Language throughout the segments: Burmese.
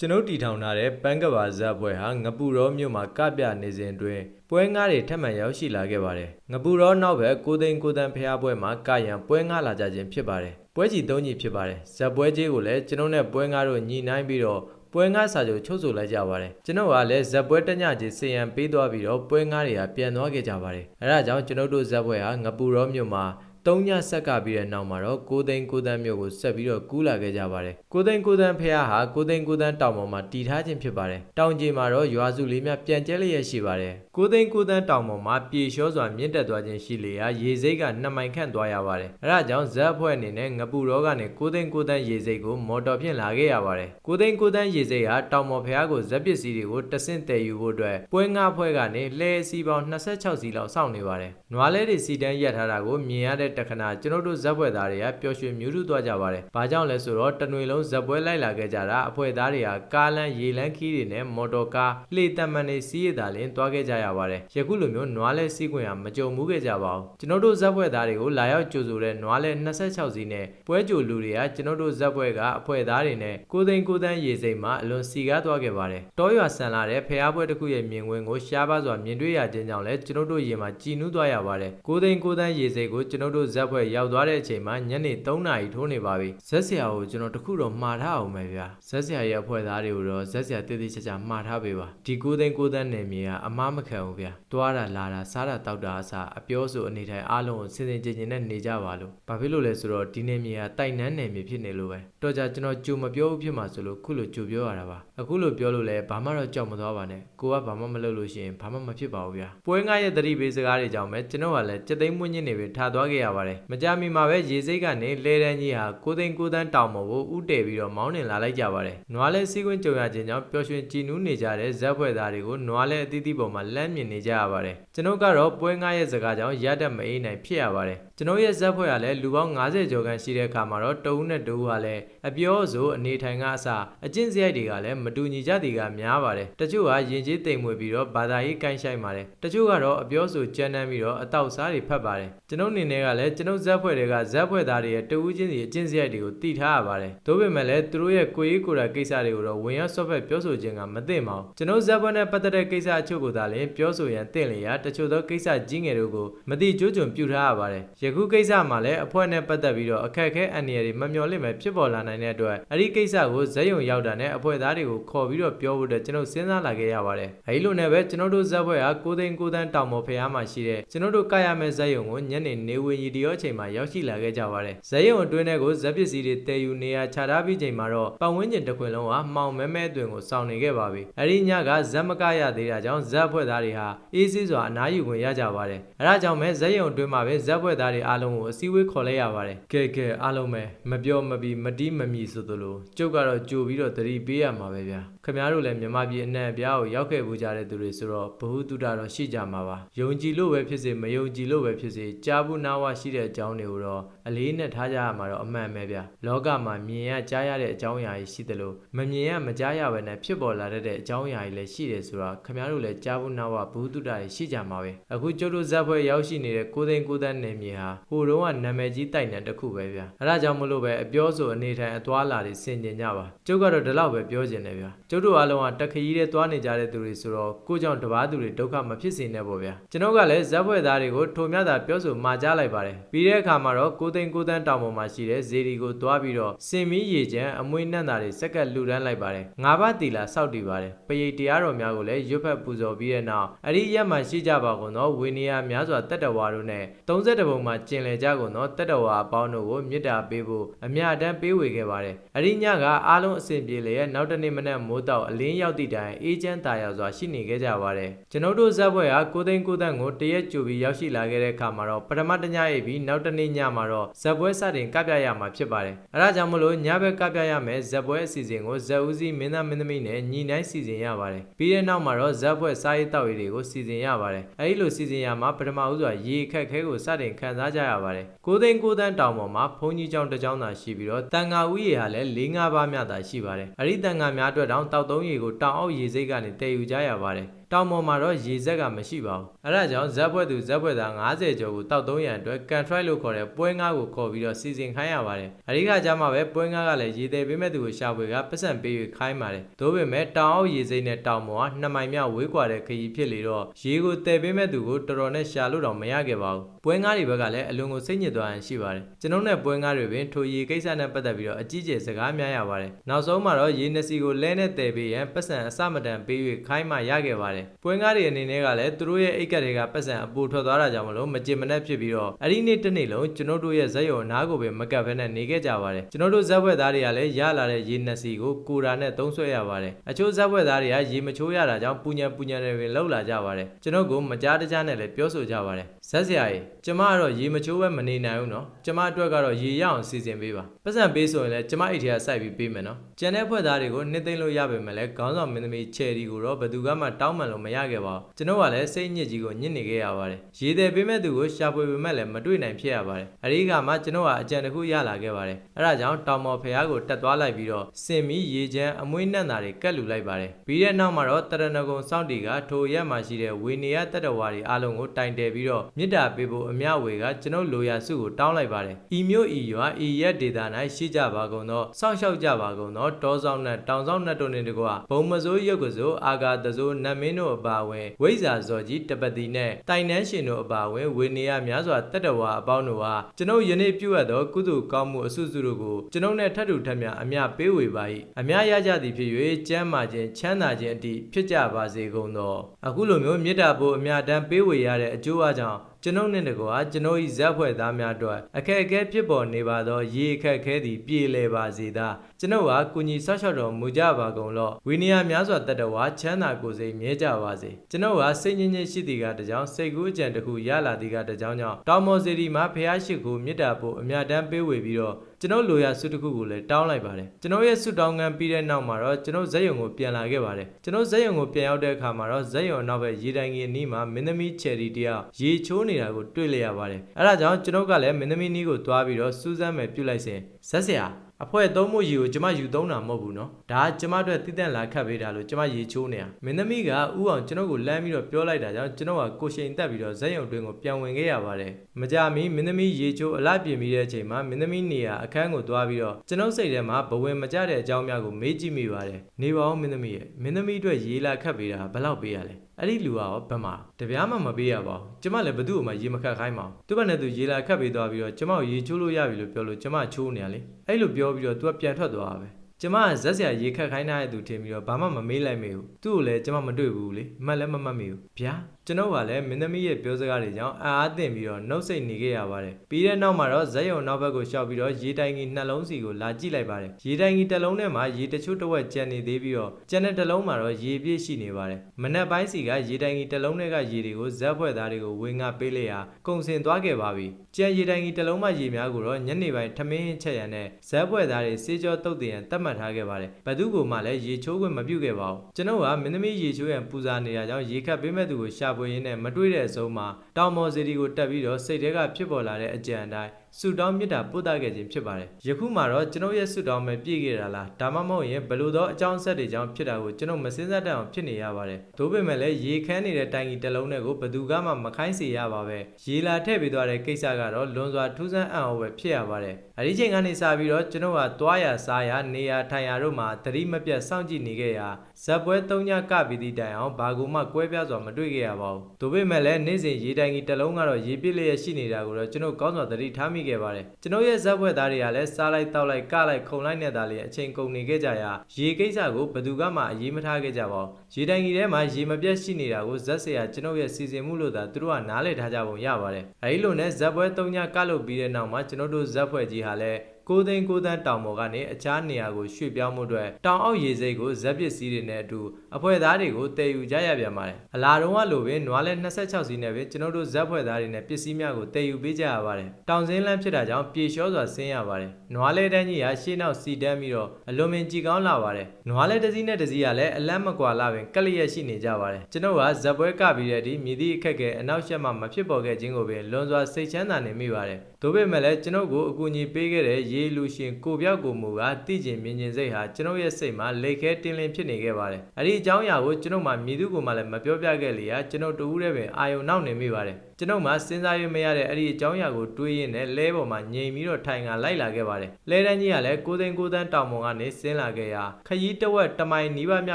ကျွန်ုပ်တည်ထောင်ထားတဲ့ပန်းကဘာဇက်ပွဲဟာငပူရောမြို့မှာကပြနေစဉ်အတွင်းပွဲငါးတွေထပ်မံရောက်ရှိလာခဲ့ပါတယ်။ငပူရောနောက်ဘက်ကိုသိန်းကိုတန်းဖျားပွဲမှာကရန်ပွဲငါးလာကြခြင်းဖြစ်ပါတယ်။ပွဲကြီး၃ကြီးဖြစ်ပါတယ်။ဇက်ပွဲကြီးကိုလည်းကျွန်ုပ်နဲ့ပွဲငါးတို့ညီနိုင်ပြီးတော့ပွဲငါးစာချုပ်ချုပ်ဆိုလိုက်ကြပါတယ်။ကျွန်ုပ်ကလည်းဇက်ပွဲတညကြီးစီယံပေးသွားပြီးတော့ပွဲငါးတွေကပြန်သွားခဲ့ကြပါတယ်။အဲဒါကြောင့်ကျွန်ုပ်တို့ဇက်ပွဲဟာငပူရောမြို့မှာ သုံးညဆက်ကပြီးတဲ့နောက်မှာတော့ကိုသိန်းကိုတန်းမြို့ကိုဆက်ပြီးတော့ကူးလာခဲ့ကြပါတယ်။ကိုသိန်းကိုတန်းဖះဟာကိုသိန်းကိုတန်းတောင်ပေါ်မှာတည်ထားခြင်းဖြစ်ပါတယ်။တောင်ကြီးမှာတော့ရွာစုလေးများပြန်ကျဲလျက်ရှိပါတယ်။ကိုသိန်းကိုတန်းတောင်ပေါ်မှာပြေလျှောစွာမြင့်တက်သွားခြင်းရှိလေရာရေစိတ်ကနှစ်မိုင်ခန့်သွားရပါတယ်။အဲဒါကြောင့်ဇက်အဖွဲ့အနေနဲ့ငပူရောကနေကိုသိန်းကိုတန်းရေစိတ်ကိုမော်တော်ဖြင့်လာခဲ့ရပါတယ်။ကိုသိန်းကိုတန်းရေစိတ်ဟာတောင်ပေါ်ဖះကိုဇက်ပစ္စည်းတွေကိုတဆင့်တည်ယူဖို့အတွက်ပွဲငါဖွဲကနေလှဲစီပေါင်း26စီလောက်စောင့်နေပါတယ်။နွားလဲတွေစီတန်းရက်ထားတာကိုမြင်ရတဲ့တခဏကျွန်တော်တို့ဇက်ပွဲသားတွေကပျော်ရွှင်မြူးထူးသွားကြပါတယ်။ဘာကြောင့်လဲဆိုတော့တနွေလုံးဇက်ပွဲလိုက်လာခဲ့ကြတာအဖွဲ့သားတွေကကားလမ်းရေလမ်းခီးတွေနဲ့မော်တော်ကားလှေတမန်တွေစီးရတာလင်းသွားခဲ့ကြရပါတယ်။ယခုလိုမျိုးနွားလဲစီးခွင့်ဟာမကြုံမှုခဲ့ကြပါဘူး။ကျွန်တော်တို့ဇက်ပွဲသားတွေကိုလာရောက်ကြိုဆိုတဲ့နွားလဲ26စီးနဲ့ပွဲကြိုလူတွေကကျွန်တော်တို့ဇက်ပွဲကအဖွဲ့သားတွေနဲ့ကိုသိန်းကိုတန်းရေစိမ်မှာအလွန်စီကားသွားခဲ့ပါတယ်။တောရွာဆန်လာတဲ့ဖျားပွဲတစ်ခုရဲ့မြင်ကွင်းကိုရှားပါစွာမြင်တွေ့ရခြင်းကြောင့်လည်းကျွန်တော်တို့ရေမှာကြည်နူးသွားရပါတယ်။ကိုသိန်းကိုတန်းရေစိမ်ကိုကျွန်တော်တို့ဇက်ပွဲရောက်သွားတဲ့အချိန်မှာညနေ3နာရီထိုးနေပါပြီ။ဇက်ဆရာကိုကျွန်တော်တခုတော့မှားထားအောင်ပဲဗျာ။ဇက်ဆရာရဲ့အဖွဲ့သားတွေကိုတော့ဇက်ဆရာတည်တည်ချာချာမှားထားပေးပါ။ဒီကိုသိန်းကိုတန်းနယ်မြေကအမားမခံဘူးဗျာ။တွားတာလာတာစားတာတောက်တာအစားအပြောဆိုအနေထိုင်အားလုံးကိုစင်စင်ကြင်ကြင်နဲ့နေကြပါလို့။ဘာဖြစ်လို့လဲဆိုတော့ဒီနယ်မြေကတိုက်နန်းနယ်မြေဖြစ်နေလို့ပဲ။တော့ကြကျွန်တော်ကြိုမပြောဘူးဖြစ်မှာဆိုလို့ခုလိုကြိုပြောရတာပါ။အခုလိုပြောလို့လဲဘာမှတော့ကြောက်မသွားပါနဲ့။ကိုကဘာမှမလုပ်လို့ရှိရင်ဘာမှမဖြစ်ပါဘူးဗျာ။ပွဲငါရဲ့သတိပေးစကားတွေကြောင့်ပဲကျွန်တော်ကလည်းစက်သိမ်းမွင်းညင်းနေပြီထားသွားခဲ့ရပါတယ်။မကြမီမှာပဲရေစိတ်ကနေလဲတန်းကြီးဟာကိုသိန်းကိုတန်းတောင်ပေါ်ကိုဥတည်ပြီးတော့မောင်းနှင်လာလိုက်ကြပါတယ်။နွားလဲစီးကွင်းကြုံရခြင်းကြောင့်ပျော်ရွှင်ကြည်နူးနေကြတဲ့ဇက်ဖွဲ့သားတွေကိုနွားလဲအသီးသီးပေါ်မှာလမ်းမြင်နေကြရပါတယ်။ ကျွန်တော်ကတော့ပွဲငါရဲ့စကားကြောင့်ရတတ်မအေးနိုင်ဖြစ်ရပါတယ်။ကျွန်တော်ရဲ့ဇက်ဖွဲ့ကလည်းလူပေါင်း90ကျော်ခန့်ရှိတဲ့အခါမှာတော့တဦးနဲ့တဦးကလည်းအပြောဆိုအနေထိုင်ကအစအကျင့်စရိုက်တွေကလည်းမတူညီကြသည်ကများပါတယ်။တချို့ကယဉ်ကျေးတိမ်မွေပြီးတော့ဘာသာရေးကိုင်းဆိုင်ပါတယ်။တချို့ကတော့အပြောဆိုကြမ်းတမ်းပြီးတော့အတောက်စားတွေဖတ်ပါတယ်။ကျွန်ုပ်အနေနဲ့ကလည်းကျွန်ုပ်ဇက်ဖွဲ့တွေကဇက်ဖွဲ့သားတွေရဲ့တဦးချင်းစီအကျင့်စရိုက်တွေကိုတည်ထားရပါတယ်။ဒါပေမဲ့လည်းသူတို့ရဲ့ကိုယ်ရေးကိုယ်တာကိစ္စတွေကိုတော့ဝင်ရောက်ဆော့ဖက်ပြောဆိုခြင်းကမသိပါဘူး။ကျွန်ုပ်ဇက်ဖွဲ့နဲ့ပတ်သက်တဲ့ကိစ္စအချို့ကိုသာလျှင်ပြောဆိုရန်တင့်လျာတချို့သောကိစ္စကြီးငယ်တို့ကိုမတိကျိုးကျွံပြုထားရပါတယ်။ယခုကိစ္စမှာလည်းအဖွဲ့နဲ့ပတ်သက်ပြီးတော့အခက်အခဲအန္တရာယ်တွေမမျှော်လင့်ပဲဖြစ်ပေါ်လာနိုင်တဲ့အတွက်အဲ့ဒီကိစ္စကိုဇက်ယုံရောက်တာနဲ့အဖွဲ့သားတွေကိုခေါ်ပြီးတော့ပြောဖို့အတွက်ကျွန်တော်စဉ်းစားလာခဲ့ရပါတယ်။အဲဒီလိုနဲ့ပဲကျွန်တော်တို့ဇက်ဖွဲ့ဟာကိုသိန်းကိုတန်းတောင်ပေါ်ဖျားမှာရှိတဲ့ကျွန်တော်တို့ကရမဲ့ဇက်ယုံကိုညနေနေဝင်ရီတရောအချိန်မှာရောက်ရှိလာခဲ့ကြပါတယ်။ဇက်ယုံအတွင်းထဲကိုဇက်ပစ္စည်းတွေတည်ယူနေရခြားထားပြီးချိန်မှာတော့ပတ်ဝန်းကျင်တစ်ခွင်လုံးဟာမှောင်မဲမဲအတွင်ကိုစောင့်နေခဲ့ပါပြီ။အဲဒီညကဇက်မကရသေးတာကြောင့်ဇက်ဖွဲ့သားတွေဟာအေးဆေးစွာအနားယူခွင့်ရကြပါတယ်။အဲဒါကြောင့်ပဲဇက်ယုံအတွင်းမှာပဲဇက်ဖွဲ့သားတွေအားလုံးကိုအစည်းအဝေးခေါ်လိုက်ရပါတယ်။ကဲကဲအားလုံးပဲမပြောမပြီးမတီးမမီဆိုသလိုကျုပ်ကတော့ကြိုပြီးတော့သတိပေးရမှာပဲဗျာ။ခင်ဗျားတို့လည်းမြန်မာပြည်အနှံ့အပြားကိုရောက်ခဲ့ပူကြတဲ့သူတွေဆိုတော့ဘ ഹു တုတတော့ရှိကြမှာပါ။ယုံကြည်လို့ပဲဖြစ်စေမယုံကြည်လို့ပဲဖြစ်စေကြားဘူးနားဝရှိတဲ့အကြောင်းတွေကိုတော့ အလေးနဲ့ထားကြရမှာတော့အမှန်ပဲဗျာ။လောကမှာမြင်ရကြားရတဲ့အကြောင်းအရာတွေရှိသလိုမမြင်ရမကြားရဘဲနဲ့ဖြစ်ပေါ်လာတဲ့အကြောင်းအရာတွေလည်းရှိတယ်ဆိုတော့ခင်ဗျားတို့လည်းကြားဘူးနားဝဘ ഹു တုတတွေရှိကြမှာပဲ။အခုကျုပ်တို့ဇက်ဖွဲ့ရောက်ရှိနေတဲ့ကိုသိန်းကိုသန်းနေမြေဟာဟိုတုန်းကနာမည်ကြီးတိုက်နယ်တစ်ခုပဲဗျာ။အဲဒါကြောင့်မလို့ပဲအပြောဆိုအနေထိုင်အသွားလာတွေဆင်ကျင်ကြပါ။ကျုပ်ကတော့ဒီလောက်ပဲပြောချင်တယ်ဗျာ။ကျုပ်တို့အားလုံးကတက်ခရီးတဲ့သွားနေကြတဲ့သူတွေဆိုတော့ကိုကြောင့်တပားသူတွေဒုက္ခမဖြစ်စေနဲ့ပေါ့ဗျာ။ကျွန်တော်ကလည်းဇက်ဖွဲ့သားတွေကိုထိုမြတာပြောဆိုမှာကြားလိုက်ပါတယ်။ပြီးတဲ့အခါမှာတော့ကိုသိန်းကိုသန်းတောင်ပေါ်မှာရှိတဲ့ဇေဒီကိုသွားပြီးတော့စင်မီးရေချမ်းအမွေးနှံ့တာတွေစက်ကပ်လှူဒန်းလိုက်ပါတယ်။ငါးပါးတီလာစောက်တည်ပါတယ်။ပရိတ်တရားတော်များကိုလည်းရွတ်ဖက်ပူဇော်ပြီးတဲ့နောက်အဲ့ဒီရက်မှရှိကြပါကုန်သောဝေနေယများစွာတက်တဝါတို့နဲ့30ပုံမှာကျင်လည်ကြကုန်သောတက်တဝါအပေါင်းတို့ကိုမေတ္တာပေးဖို့အမြတ်တမ်းပေးဝေခဲ့ပါတယ်။အဲ့ဒီညကအားလုံးအစဉ်ပြေလျက်နောက်တနေ့မနက်မိုးတောက်အလင်းရောက်သည့်တိုင်အေးချမ်းသာယာစွာရှိနေခဲ့ကြပါတယ်။ကျွန်တော်တို့ဇက်ဘွဲကကိုသိန်းကိုတန်းကိုတရက်ကြိုပြီးရောက်ရှိလာခဲ့တဲ့အခါမှာတော့ပထမတညအိပ်ပြီးနောက်တနေ့ညမှာတော့ဇက်ဘွဲစတင်ကပြရမှာဖြစ်ပါတယ်။အဲဒါကြောင့်မလို့ညဘက်ကပြရမယ်ဇက်ဘွဲအစီအစဉ်ကိုဇက်ဦးစီးမင်းသားမင်းသမီးနဲ့ညီနိုင်စီစဉ်ရပါတယ်။ပြီးတဲ့နောက်မှာတော့ဇက်ဘွဲစားရေးတောက်ရေးတွေကိုစီစဉ်ရပါတယ်။အဲဒီလိုစီစဉ်ရမှာပထမဦးစွာရေခက်ခဲကိုစတင်ခံစားကြရပါတယ်။ကိုသိန်းကိုတန်းတောင်ပေါ်မှာဘုန်းကြီးကျောင်းတစ်ကျောင်းသာရှိပြီးတော့တန်ဃာဦးရေဟာလည်း၄၅ပါးမြသာရှိပါတယ်။အဲဒီတန်ဃာများအတွက်တောင်တောက်သုံးရေကိုတောင်အောက်ရေစိတ်ကနေတည်ယူကြရပါတယ်။ တောင်ပေါ်မှာတော့ရေဇက်ကမရှိပါဘူးအဲဒါကြောင့်ဇက်ဖွဲ့သူဇက်ဖွဲ့သား90ကျော်ကိုတောက်သုံးရန်အတွက် control လို့ခေါ်တဲ့ပွဲငါးကိုခေါ်ပြီးတော့စီစဉ်ခိုင်းရပါတယ်အဲဒီကကြမှာပဲပွဲငါးကလည်းရေသေးပေးမဲ့သူကိုရှာဖွေကပတ်စံပေး၍ခိုင်းပါတယ်သို့ပေမဲ့တောင်အောက်ရေစိမ့်နဲ့တောင်ပေါ်ကနှစ်မိုင်မြောက်ဝေးကွာတဲ့ခရီးဖြစ်လေတော့ရေကိုတည်ပေးမဲ့သူကိုတော်တော်နဲ့ရှာလို့တော့မရခဲ့ပါဘူးပွဲငါးတွေဘက်ကလည်းအလွန်ကိုစိတ်ညစ်သွားရင်ရှိပါတယ်ကျွန်တော်နဲ့ပွဲငါးတွေပင်ထိုရေကိစ္စနဲ့ပတ်သက်ပြီးတော့အကြီးကျယ်စကားများရပါတယ်နောက်ဆုံးမှာတော့ရေနစီကိုလဲနဲ့တည်ပေးရန်ပတ်စံအစမတန်ပေး၍ခိုင်းမှရခဲ့ပါတယ်ပွဲငါးတွေအနေနဲ့ကလည်းသူတို့ရဲ့အိတ်ကတ်တွေကပတ်စံအပူထွက်သွားတာကြောင့်မလို့မကြင်မနှက်ဖြစ်ပြီးတော့အဲ့ဒီနေ့တစ်နေ့လုံးကျွန်တော်တို့ရဲ့ဇက်ရုံအနားကိုပဲမကပ်ဘဲနဲ့နေခဲ့ကြပါတယ်ကျွန်တော်တို့ဇက်ဝက်သားတွေကလည်းရလာတဲ့ရေနစီကိုကိုရာနဲ့သုံးဆွဲရပါတယ်အချို့ဇက်ဝက်သားတွေကရေမချိုးရတာကြောင့်ပူညံပူညံတွေပဲလှုပ်လာကြပါတယ်ကျွန်တော်ကမကြားတကြားနဲ့လည်းပြောဆိုကြပါတယ်ဇက်စရာကြီးကျမကတော့ရေမချိုးပဲမနေနိုင်ဘူးနော်ကျမအတွက်ကတော့ရေရအောင်စီစဉ်ပေးပါပတ်စံပေးဆိုရင်လည်းကျမအိတ်ထဲကစိုက်ပြီးပေးမယ်နော်ကျန်တဲ့ဖွဲ့သားတွေကိုနှစ်သိမ့်လို့ရပေမဲ့လည်းခေါင်းဆောင်မင်းသမီးချယ်ရီကိုတော့ဘယ်သူကမှတောင်းပန်လို့မရခဲ့ပါဘူးကျွန်တော်ကလည်းစိတ်ညစ်ကြီးကိုညစ်နေခဲ့ရပါတယ်ရေသည်ပေးမဲ့သူကိုရှာဖွေပေမဲ့လည်းမတွေ့နိုင်ဖြစ်ရပါတယ်အဲဒီကမှကျွန်တော်ကအကြံတစ်ခုရလာခဲ့ပါတယ်အဲဒါကြောင့်တောင်မော်ဖျားကိုတက်သွားလိုက်ပြီးတော့စင်မီရေချမ်းအမွှေးနှံ့တာတွေကတ်လူလိုက်ပါတယ်ပြီးတဲ့နောက်မှာတော့တရဏဂုံစောင့်တီကထိုရက်မှာရှိတဲ့ဝေနေရတတ္တဝါတွေအားလုံးကိုတိုင်တယ်ပြီးတော့မြစ်တာပေးဖို့အမျှဝေကကျွန်တော်လိုရာစုကိုတောင်းလိုက်ပါတယ်ဤမျိုးဤရွာဤရက်ဒေတာ၌ရှိကြပါကုန်သောစောင့်ရှောက်ကြပါကုန်သောတောဆောင်နဲ့တောင်ဆောင်နဲ့တို့နှင့်တကွဘုံမစိုးရုပ်ကစိုးအာဂါတစိုးနတ်မင်းတို့အပါအဝင်ဝိဇ္ဇာဇော်ကြီးတပတိနဲ့တိုင်နှန်းရှင်တို့အပါအဝင်ဝေနေရများစွာတတ္တဝါအပေါင်းတို့ဟာကျွန်ုပ်ယနေ့ပြုအပ်သောကုသိုလ်ကောင်းမှုအစုစုတို့ကိုကျွန်ုပ်နဲ့ထပ်တူထပ်မြအမျှပေးဝေပါ၏အမျှရကြသည်ဖြစ်၍ကျမ်းမာခြင်းချမ်းသာခြင်းအတိဖြစ်ကြပါစေကုန်သောအခုလိုမျိုးမေတ္တာပို့အမျှတမ်းပေးဝေရတဲ့အကျိုးအကြောင်း ကျွန်ုပ်နှင့်တကွာကျွန်ုပ်၏ဇက်ဖွဲ့သားများအတွက်အခက်အခဲဖြစ်ပေါ်နေပါသောရေအခက်အခဲသည် ပြေလည်ပါစေသာကျွန်ုပ်ဟာကုညီဆောက်ရှောက်တော်မူကြပါကုန်လော့ဝိနည်းများစွာတတ္တဝါချမ်းသာကိုယ်စိတ်မြဲကြပါစေကျွန်ုပ်ဟာစိတ်ညစ်ညစ်ရှိသည်ကတကြောင်စိတ်ကူးအကြံတစ်ခုရလာသည်ကတကြောင်ကြောင့်တောင်မော်စီဒီမှာဖះရှိခိုးမြစ်တာဖို့အမြတ်တမ်းပေးဝေပြီးတော့ကျွန်တော်လိုရာဆုတစ်ခုကိုလည်းတောင်းလိုက်ပါတယ်ကျွန်တော်ရဲ့ဆုတောင်းခံပြီးတဲ့နောက်မှာတော့ကျွန်တော်ဇက်ယုံကိုပြန်လာခဲ့ပါတယ်ကျွန်တော်ဇက်ယုံကိုပြန်ရောက်တဲ့အခါမှာတော့ဇက်ယုံနောက်ဘက်ရေတိုင်ကြီးအနီးမှာမင်းသမီးချယ်ရီတယောက်ရေချိုးနေတာကိုတွေ့လိုက်ရပါတယ်အဲဒါကြောင့်ကျွန်တော်ကလည်းမင်းသမီးနီးကိုသွားပြီးတော့စူးစမ်းမယ်ပြုတ်လိုက်စဉ်ဇက်ဆရာ အဖွဲသုံးမှုရေကိုကျမယူသုံးတာမဟုတ်ဘူးနော်ဒါကကျမတို့တည်တံ့လာခတ်ပေးတာလို့ကျမရေချိုးနေတာမင်းသမီးကဥအောင်ကျွန်တော်ကိုလမ်းပြီးတော့ပြောလိုက်တာကြောင့်ကျွန်တော်ကကိုရှိန်တက်ပြီးတော့ဇက်ရုံတွင်ကိုပြန်ဝင်ခဲ့ရပါတယ်မကြမီမင်းသမီးရေချိုးအလှပြင်ပြီးတဲ့အချိန်မှာမင်းသမီးနေရအခန်းကိုသွားပြီးတော့ကျွန်တော်စိတ်ထဲမှာဘဝင်မကြတဲ့အကြောင်းများကိုမေးကြည့်မိပါတယ်နေပါဦးမင်းသမီးရဲ့မင်းသမီးအတွက်ရေလာခတ်ပေးတာဘယ်လောက်ပေးရလဲ အဲ့ဒီလူကရောဘယ်မှာတပြားမှမပေးရပါဘူးကျမလည်းဘသူ့ကိုမှရေမခတ်ခိုင်းပါဘူးသူ့ဘက်နဲ့သူရေလာခတ်ပေးသွားပြီးတော့ကျမကိုရေချိုးလို့ရပြီလို့ပြောလို့ကျမချိုးနေရလေအဲ့လိုပြောပြီးတော့သူကပြန်ထွက်သွားတာပဲကျမကဇက်ဆရာရေခတ်ခိုင်းထားတဲ့သူထင်ပြီးတော့ဘာမှမမေးလိုက်မိဘူးသူ့ကိုလည်းကျမမတွေ့ဘူးလေမှတ်လည်းမမှတ်မိဘူးဗျာ ကျွန်တော်ကလည်းမင်းသမီးရဲ့ပြောစကားတွေကြောင့်အာအားသင့်ပြီးတော့နှုတ်ဆက်နေခဲ့ရပါတယ်ပြီးတဲ့နောက်မှာတော့ဇက်ယုံနောက်ဘက်ကိုရှောက်ပြီးတော့ရေတိုင်ကြီးနှလုံးစီကိုလာကြည့်လိုက်ပါတယ်ရေတိုင်ကြီးတစ်လုံးထဲမှာရေတချို့တစ်ဝက်ကျန်နေသေးပြီးတော့ကျန်တဲ့တစ်လုံးမှာတော့ရေပြည့်ရှိနေပါတယ်မနက်ပိုင်းစီကရေတိုင်ကြီးတစ်လုံးထဲကရေတွေကိုဇက်ဖွဲ့သားတွေကိုဝင်ငါပေးလိုက်ရာကုန်စင်သွားခဲ့ပါပြီကျန်ရေတိုင်ကြီးတစ်လုံးမှရေများကိုတော့ညနေပိုင်းထမင်းချက်ရံနဲ့ဇက်ဖွဲ့သားတွေစေးကြောတုတ်တရံတတ်မှတ်ထားခဲ့ပါတယ်ဘသူကမှလည်းရေချိုးခွင့်မပြုခဲ့ပါဘူးကျွန်တော်ကမင်းသမီးရေချိုးရန်ပူဇာနေတာကြောင့်ရေခတ်ပေးမဲ့သူကိုရှာဖွေရင်းနဲ့မတွေ့တဲ့အဆုံးမှာတောင်မော်စီတီကိုတက်ပြီးတော့စိတ်ထဲကဖြစ်ပေါ်လာတဲ့အကြံအတိုင်း ဆူတောင်းမြစ်တာပို့တာခဲ့ခြင်းဖြစ်ပါတယ်ယခုမှတော့ကျွန်ုပ်ရဲ့ဆူတောင်းပဲပြည့်ခဲ့တာလားဒါမှမဟုတ်ရင်ဘယ်လိုသောအကြောင်းဆက်တွေကြောင့်ဖြစ်တာကိုကျွန်ုပ်မစင်းစားတတ်အောင်ဖြစ်နေရပါတယ်သို့ပေမဲ့လည်းရေခမ်းနေတဲ့တိုင်ကြီးတစ်လုံးနဲ့ကိုဘယ်သူကမှမခိုင်းစေရပါပဲရေလာထည့်ပေးသွားတဲ့ကိစ္စကတော့လွန်စွာထူးဆန်းအံ့ဩပဲဖြစ်ရပါတယ်အဲဒီချိန်ကနေစပြီးတော့ကျွန်ုပ်ကသွားရစားရနေရထိုင်ရတို့မှာသတိမပြတ်စောင့်ကြည့်နေခဲ့ရာဇက်ပွဲ၃ညကပြီးသည့်တိုင်အောင်ဘာကူမှကွဲပြားစွာမတွေ့ခဲ့ရပါဘူးသို့ပေမဲ့လည်းနေ့စဉ်ရေတိုင်ကြီးတစ်လုံးကတော့ရေပြည့်လျက်ရှိနေတာကိုတော့ကျွန်ုပ်ကောင်းစွာသတိထားမိခဲ့ပါတယ်ကျွန်ုပ်ရဲ့ဇက်ပွဲသားတွေကလည်းစားလိုက်တောက်လိုက်ကလိုက်ခုံလိုက်နေတာလေအချိန်ကုန်နေခဲ့ကြရာရေကိစ္စကိုဘယ်သူကမှအရေးမထားခဲ့ကြပါဘူးရေတိုင်ကြီးထဲမှာရေမပြတ်ရှိနေတာကိုဇက်ဆရာကျွန်ုပ်ရဲ့စီစဉ်မှုလို့သာသူတို့ကနားလည်ထားကြပုံရပါတယ်အဲဒီလိုနဲ့ဇက်ပွဲ၃ညကလုပ်ပြီးတဲ့နောက်မှာကျွန်တော်တို့ဇက်ဖွဲ့ကြီးဟာလည်း ကိုသိန်းကိုသန်းတောင်ပေါ်ကနေအခြားနေရာကိုရွှေ့ပြောင်းမှုအတွက်တောင်အောက်ရေစိတ်ကိုဇက်ပစ္စည်းတွေနဲ့အတူအဖွဲ့သားတွေကိုတည်ယူကြရပြန်ပါတယ်။အလာတုံးကလိုပဲနွားလဲ26စီးနဲ့ပဲကျွန်တော်တို့ဇက်ဖွဲ့သားတွေနဲ့ပစ္စည်းများကိုတည်ယူပေးကြရပါတယ်။တောင်စင်းလမ်းဖြစ်တာကြောင့်ပြေလျှောစွာဆင်းရပါတယ်။နွားလဲတန်းကြီးကရှေ့နောက်စီတန်းပြီးတော့အလွန်ပင်ကြည်ကောင်းလာပါတယ်။နွားလဲတစ်စီးနဲ့တစ်စီးကလည်းအလန့်မကွာလာပင်ကက်လျက်ရှိနေကြပါတယ်။ကျွန်တော်ကဇက်ပွဲကပြီးတဲ့ဒီမြည်သည့်အခက်ခဲအနောက်ရှက်မှမဖြစ်ပေါ်ခဲ့ခြင်းကိုပင်လွန်စွာစိတ်ချမ်းသာနေမိပါတယ်။။ဒါပေမဲ့လည်းကျွန်ုပ်ကိုအကူအညီပေးခဲ့တဲ့ရေလူရှင်ကိုပြောက်ကိုမူကတိကျင်မြင်ကျင်စိတ်ဟာကျွန်ုပ်ရဲ့စိတ်မှာလေခဲတင်းလင်းဖြစ်နေခဲ့ပါတယ်။အဲ့ဒီအကြောင်းအရာကိုကျွန်ုပ်မှမြည်သူကိုမှလည်းမပြောပြခဲ့လေရာကျွန်ုပ်တူဦးတဲ့ပင်အာယုံနောက်နေမိပါတယ်။ ကျွန်ုပ်မှစဉ်းစားရမရတဲ့အဲ့ဒီအကြောင်းအရာကိုတွေးရင်းနဲ့လဲပေါ်မှာငြိမ်ပြီးတော့ထိုင်ကလိုက်လာခဲ့ပါတယ်။လဲတန်းကြီးကလည်းကိုသိန်းကိုတန်းတောင်ပေါ်ကနေဆင်းလာခဲ့ရာခရီးတဝက်တမိုင်နီးပါးမြ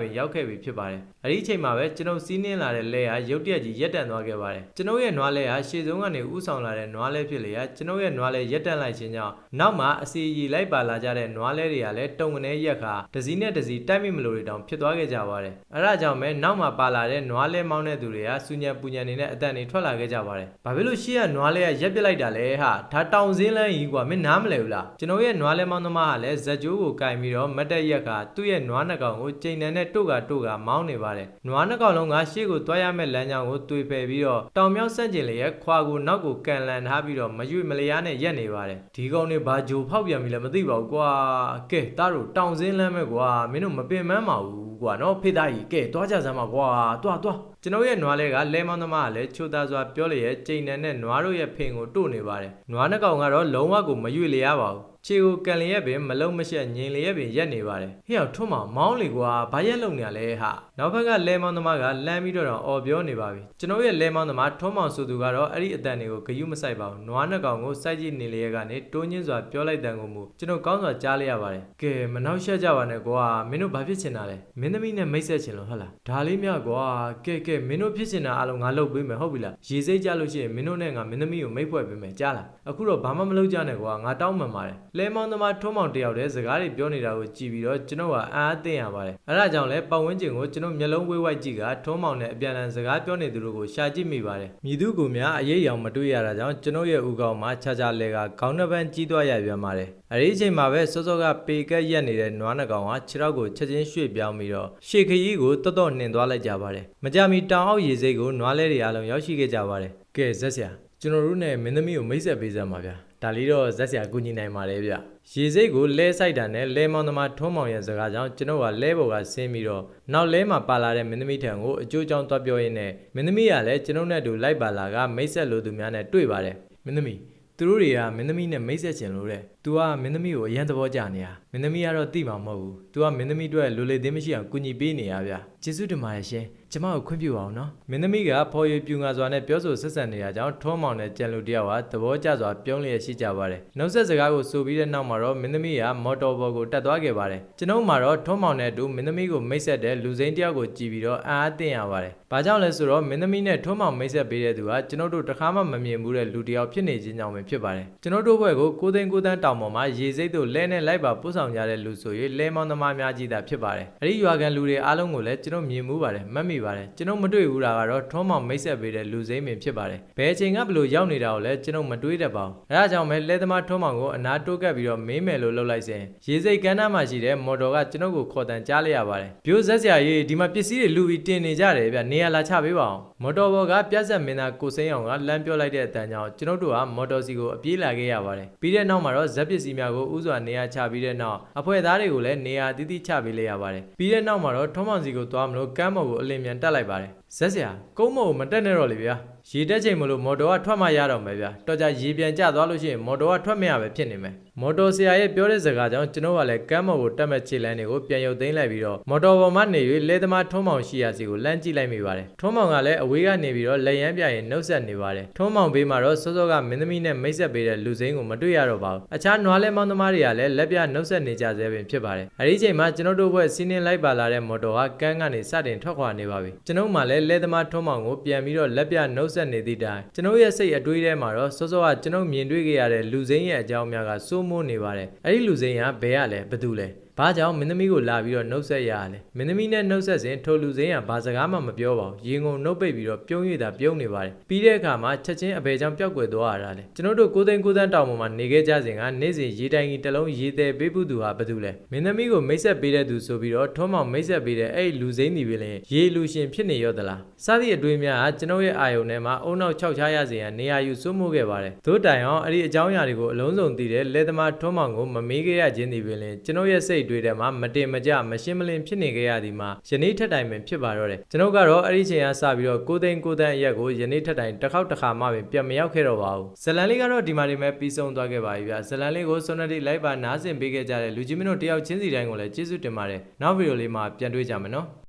ပင်ရောက်ခဲ့ပြီဖြစ်ပါတယ်။အဲ့ဒီအချိန်မှာပဲကျွန်ုပ်စီးနှင်းလာတဲ့လဲဟာရုတ်တရက်ကြီးရက်တန့်သွားခဲ့ပါတယ်။ကျွန်ုပ်ရဲ့နွားလဲဟာရှေ့ဆုံးကနေဥဆောင်လာတဲ့နွားလဲဖြစ်လေရာကျွန်ုပ်ရဲ့နွားလဲရက်တန့်လိုက်ခြင်းကြောင့်နောက်မှာအစီအီလိုက်ပါလာကြတဲ့နွားလဲတွေကလည်းတုံကနေရက်ခါတစည်းနဲ့တစည်းတိုက်မိမလို့တွေတောင်ဖြစ်သွားခဲ့ကြပါတယ်။အဲ့ဒါကြောင့်ပဲနောက်မှာပါလာတဲ့နွားလဲမောင်းတဲ့သူတွေကစူညံပူညံနေတဲ့အတန်တွေထွက်လာခဲ့ကြပါတယ်။ဘာဖြစ်လို့ရှေ့ကနွားလဲကရက်ပစ်လိုက်တာလဲဟာဒါတောင်စင်းလန်းကြီးကွာမင်းနားမလဲဘူးလားကျွန်တော်ရဲ့နွားလဲမောင်းသမားကလည်းဇက်ကြိုးကိုကင်ပြီးတော့မတ်တက်ရက်ကသူ့ရဲ့နွားနှကောင်ကိုချိန်တန်နဲ့တို့ကတို့ကမောင်းနေပါတယ်နွားနှကောင်လုံးကရှေ့ကိုတွားရမယ့်လမ်းကြောင်းကိုတွေးပယ်ပြီးတော့တောင်မြောက်ဆန့်ကျင်လျက်ခွာကိုနောက်ကိုကန်လန်ထားပြီးတော့မရွေမလျားနဲ့ရက်နေပါတယ်ဒီကောင်တွေဘာဂျိုဖောက်ပြန်ပြီလဲမသိပါဘူးကွာကဲတားတို့တောင်စင်းလမ်းမဲ့ကွာမင်းတို့မပင်ပန်းပါဘူးကွာနော်ဖေသားကြီးကဲတွားကြစမ်းပါကွာတွားတွား ကျွန်တော်ရဲ့နွားလဲကလဲမောင်းသမားကလည်းချိုသားစွာပြောလျက်ချိန်တန်နဲ့နွားတို့ရဲ့ဖင်ကိုတို့နေပါတယ်နွားနှကောင်ကတော့လုံးဝကိုမရွေလျားပါဘူးခြေကိုကန်လျက်ပင်မလုံးမရှက်ငိန်လျက်ပင်ရက်နေပါတယ်ဟေ့အောင်ထွန်းမောင်မောင်းလေကွာဘာရက်လုံနေရလဲဟာနောက်ဘက်ကလဲမောင်းသမားကလမ်းပြီးတော့အော်ပြောနေပါပြီကျွန်တော်ရဲ့လဲမောင်းသမားထွန်းမောင်ဆိုသူကတော့အဲ့ဒီအတန်တွေကိုဂယုမဆိုင်ပါဘူးနွားနှကောင်ကိုစိုက်ကြည့်နေလျက်ကနေတိုးညင်းစွာပြောလိုက်တဲ့ကိုမူကျွန်တော်ကောင်းစွာကြားလိုက်ရပါတယ်ကဲမနှောက်ရှက်ကြပါနဲ့ကွာမင်းတို့ဘာဖြစ်ချင်တာလဲမင်းသမီးနဲ့မိတ်ဆက်ချင်လို့ဟုတ်လားဒါလေးမြကွာကဲကဲမင်းတို့ဖြစ်ချင်တာအလုံးငါလုပ်ပေးမယ်ဟုတ်ပြီလားရေစိတ်ကြလို့ရှိရင်မင်းတို့နဲ့ငါမင်းသမီးကိုမိတ်ဖွဲ့ပေးမယ်ကြားလားအခုတော့ဘာမှမလုပ်ကြနဲ့ကွာငါတောင်းမှန်ပါတယ်လဲမောင်းသမားထွန်းမောင်တယောက်တည်းစကားတွေပြောနေတာကိုကြည့်ပြီးတော့ကျွန်တော်ကအံ့အားသင့်ရပါတယ်အဲဒါကြောင့်လဲပတ်ဝန်းကျင်ကိုကျွန်တော်မျက်လုံးဝေးဝိုက်ကြည့်ကထွန်းမောင်နဲ့အပြန်အလှန်စကားပြောနေသူတို့ကိုရှာကြည့်မိပါတယ်မြည်သူကိုများအရေးရောင်မတွေ့ရတာကြောင့်ကျွန်တော်ရဲ့ဥကောင်မှာခြားခြားလဲကခေါင်းနှစ်ပန်းကြီးသွားရပြန်ပါတယ် အဲဒီအချိန်မှာပဲစောစောကပေကက်ရက်နေတဲ့နွားနှကောင်ကခြေထောက်ကိုချက်ချင်းရွှေ့ပြောင်းပြီးတော့ရှေခရီးကိုတော်တော်နှင်သွားလိုက်ကြပါတယ်မကြမီတောင်အောက်ရေစိတ်ကိုနွားလဲတွေအလုံးရောက်ရှိခဲ့ကြပါတယ်ကဲဇက်ဆရာကျွန်တော်တို့နဲ့မင်းသမီးကိုမိတ်ဆက်ပေးစမ်းပါဗျာဒါလေးတော့ဇက်ဆရာကူညီနိုင်ပါတယ်ဗျရေစိတ်ကိုလဲဆိုင်တာနဲ့လဲမောင်သမားထုံးမောင်ရဲ့စကားကြောင့်ကျွန်တော်ကလဲဘော်ကဆင်းပြီးတော့နောက်လဲမှာပါလာတဲ့မင်းသမီးထံကိုအကျိုးကြောင့်တွားပြောရင်းနဲ့မင်းသမီးကလည်းကျွန်တော်နဲ့အတူလိုက်ပါလာကမိတ်ဆက်လိုသူများနဲ့တွေ့ပါတယ်မင်းသမီး သူတို့တွေကမင်းသမီးနဲ့မိတ်ဆက်ချင်လို့တဲ့။ तू ကမင်းသမီးကိုအရန်သဘောကျနေတာ။မင်းသမီးကတော့တိမှာမဟုတ်ဘူး။ तू ကမင်းသမီးအတွက်လိုလေသေးမရှိအောင်ကူညီပေးနေရဗျ။ကျေးဇူးတင်ပါတယ်ရှင်။ ကျမကိုခွင့်ပြုအောင်နော်။မင်းသမီးကဖော်ရည်ပြူငါစွာနဲ့ပြောဆိုဆက်ဆံနေတာကြောင့်ထုံးမောင်နဲ့ကြံလူတယောက်ဟာသဘောကျစွာပြုံးလျက်ရှိကြပါတယ်။နောက်ဆက်စကားကိုဆိုပြီးတဲ့နောက်မှာတော့မင်းသမီးကမော်တော်ဘော်ကိုတက်သွားခဲ့ပါတယ်။ကျွန်ုပ်မှာတော့ထုံးမောင်နဲ့အတူမင်းသမီးကိုမိတ်ဆက်တဲ့လူစိမ်းတယောက်ကိုကြည့်ပြီးတော့အာအသင့်ရပါတယ်။ဘာကြောင့်လဲဆိုတော့မင်းသမီးနဲ့ထုံးမောင်မိတ်ဆက်ပေးတဲ့သူကကျွန်ုပ်တို့တခါမှမမြင်ဘူးတဲ့လူတယောက်ဖြစ်နေခြင်းကြောင့်ပဲဖြစ်ပါတယ်။ကျွန်ုပ်တို့ဘက်ကိုကိုသိန်းကိုတန်းတောင်ပေါ်မှာရေစိတ်တို့လဲနဲ့လိုက်ပါပို့ဆောင်ကြတဲ့လူဆို၍လဲမောင်းသမားများကြီးသာဖြစ်ပါတယ်။အဲဒီရွာကန်လူတွေအားလုံးကိုလည်းကျွန်တော်မြင်မှုပါတယ်မှတ်မိပါတယ်။ကျွန်တော်မတွေ့ဘူးတာကတော့ထုံးမောင်မိတ်ဆက်ပေးတဲ့လူစိမ်းပင်ဖြစ်ပါတယ်။ဘယ်အချိန်ကဘလို့ရောက်နေတာကိုလည်းကျွန်တော်မတွေးတတ်ပါဘူး။အဲဒါကြောင့်ပဲလဲသမားထုံးမောင်ကိုအနာတိုးကပ်ပြီးတော့မေးမယ်လို့လှုပ်လိုက်စဉ်ရေစိတ်ကမ်းနားမှာရှိတဲ့မော်တော်ကကျွန်တော်ကိုခေါ်တန်ကြားလိုက်ရပါတယ်။ပြိုးဆက်စရာကြီးဒီမှာပစ္စည်းတွေလူပြီးတင်နေကြတယ်ဗျ။နေရာလာချပေးပါအောင်။မော်တော်ဘော်ကပြက်ဆက်မင်းသားကိုစိမ်းအောင်ကလမ်းပြောလိုက်တဲ့အတန်းကြောင့်ကျွန်တော်တို့ကမော်တော်စီကိုအပြေးလာခဲ့ရပါတယ်။ပြီးတဲ့နောက်မှာတော့ဇက်ပစ္စည်းများကိုဥစွာနေရာချပြီးတဲ့နောက်အဖွဲ့သားတွေကိုလည်းနေရာတိတိချပေးလိုက်ရပါတယ်။ပြီးတဲ့နောက်မှာတော့ထုံးမောင်စီကိုသွားမလို့ကမ်းမော်ကိုအလင်းမြန်တက်လိုက်ပါတယ်။ဇက်စရာကုန်းမော်ကိုမတက်နဲ့တော့လေဗျာ။ ရေတက်ချိန်မလို့မော်တော်ကထွက်မှရတော့မယ်ဗျာ။တော်ကြရေပြန်ကျသွားလို့ရှိရင်မော်တော်ကထွက်မရပဲဖြစ်နေမယ်။မော်တော်ဆရာရဲ့ပြောတဲ့စကားကြောင့်ကျွန်တော်ကလည်းကမ်းမော်ကိုတက်မဲ့ခြေလမ်းတွေကိုပြန်ရုပ်သိမ်းလိုက်ပြီးတော့မော်တော်ပေါ်မှနေ၍လဲသမားထုံးမောင်ရှိရာစီကိုလမ်းကြည့်လိုက်မိပါတယ်။ထုံးမောင်ကလည်းအဝေးကနေပြီးတော့လက်ရမ်းပြရင်နှုတ်ဆက်နေပါတယ်။ထုံးမောင်ဘေးမှာတော့စောစောကမင်းသမီးနဲ့မိတ်ဆက်ပေးတဲ့လူစိမ်းကိုမတွေ့ရတော့ပါဘူး။အခြားနွားလဲမောင်းသမားတွေကလည်းလက်ပြနှုတ်ဆက်နေကြသေးပင်ဖြစ်ပါတယ်။အဲဒီချိန်မှာကျွန်တော်တို့ဘက်စီးနှင်းလိုက်ပါလာတဲ့မော်တော်ကကမ်းကနေစတင်ထွက်ခွာနေပါပြီ။ကျွန်တော်မှလည်းလဲသမားထုံးမောင်ကိုပြန်ပြီးတော့လက်ပြနှုတ်ဆက်နေသည့်တိုင်ကျွန်တော်ရဲ့စိတ်အတွေးထဲမှာတော့စောစောကကျွန်တော်မြင်တွေ့ခဲ့ရတဲ့လူစိမ်းရဲ့အကြောင်းများကစိုးမိုးနေပါတယ်။အဲဒီလူစိမ်းကဘယ်ရလဲဘယ်သူလဲ။ ဘာကြောင့်မင်းသမီးကိုလာပြီးတော့နှုတ်ဆက်ရရလဲမင်းသမီးနဲ့နှုတ်ဆက်စဉ်ထိုလူစင်းကဘာစကားမှမပြောပါဘူးရေငုံနှုတ်ပိတ်ပြီးတော့ပြုံးရတာပြုံးနေပါတယ်ပြီးတဲ့အခါမှာချက်ချင်းအဘယ်ကြောင့်ပျောက်ကွယ်သွားရတာလဲကျွန်တော်တို့ကိုသိန်းကိုသန်းတောင်ပေါ်မှာနေခဲ့ကြစဉ်ကနေ့စဉ်ရေတိုင်ကြီးတစ်လုံးရေသည်ပေးဖို့သူဟာဘာတူလဲမင်းသမီးကိုမိတ်ဆက်ပေးတဲ့သူဆိုပြီးတော့ထုံးမောင်မိတ်ဆက်ပေးတဲ့အဲ့လူစိမ်းဒီပဲလေရေလူရှင်ဖြစ်နေရောသလားစသည့်အတွေ့အများကကျွန်တော်ရဲ့အာယုံထဲမှာအုံနောက်ခြောက်ချရစဉ်ကနေရာယူစိုးမိုးခဲ့ပါတယ်သို့တိုင်အောင်အဲ့ဒီအကြောင်းအရာတွေကိုအလုံးစုံသိတဲ့လက်သမားထုံးမောင်ကိုမမေးခဲ့ရခြင်းဒီပဲလေကျွန်တော်ရဲ့စိတ်တ်တွေထဲမှာမတင်မကြမရှင်းမလင်းဖြစ်နေကြရသည်မှာယနေ့ထက်တိုင်ပင်ဖြစ်ပါတော့တယ်ကျွန်ုပ်ကတော့အဲ့ဒီချိန်ကစပြီးတော့ကိုသိန်းကိုတန်းအရက်ကိုယနေ့ထက်တိုင်တစ်ခေါက်တစ်ခါမှပင်ပြန်မရောက်ခဲ့တော့ပါဘူးဇလန်လေးကတော့ဒီမှာဒီမဲ့ပြီးဆုံးသွားခဲ့ပါပြီဗျဇလန်လေးကိုစွန်နတီလိုက်ပါနားဆင်ပေးခဲ့ကြတဲ့လူကြီးမင်းတို့တယောက်ချင်းစီတိုင်းကိုလည်းကျေးဇူးတင်ပါတယ်နောက်ဗီဒီယိုလေးမှာပြန်တွေ့ကြမယ်နော်